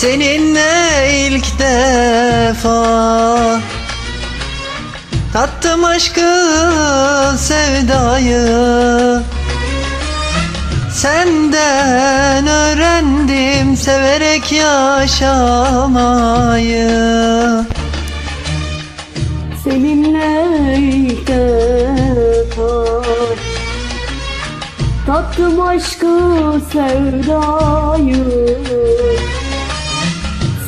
Seninle ilk defa Tattım aşkı sevdayı. Senden öğrendim severek yaşamayı. Seninle ilk defa Tattım aşkı sevdayı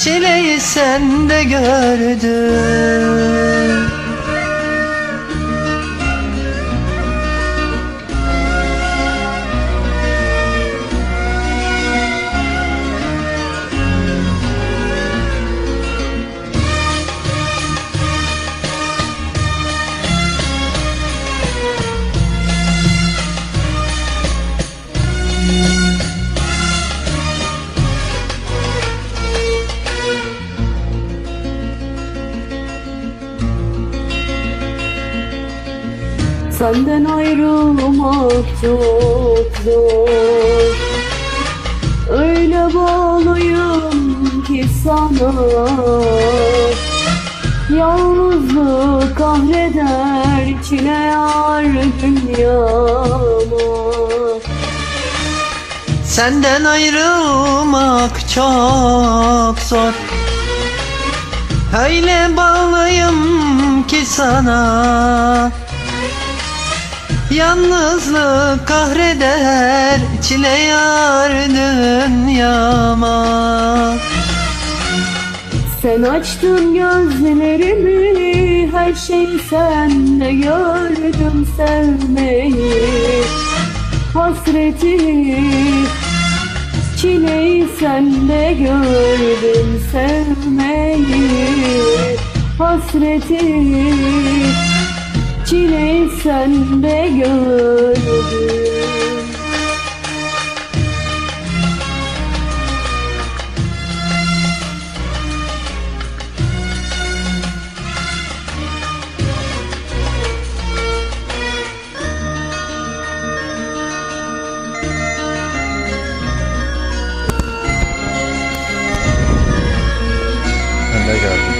Çileyi sende gördüm Senden ayrılmak çok zor. Öyle bağlıyım ki sana. Yalnızlık kahreder içine yar dünyama Senden ayrılmak çok zor. Öyle bağlıyım ki sana Yalnızlık kahreder çile yar dünyama. Sen açtın gözlerimi Her şeyi sende gördüm sevmeyi. Hasreti Çileyi sende gördüm sevmeyi. Hasreti çileyi sende görürüm Ne geldi?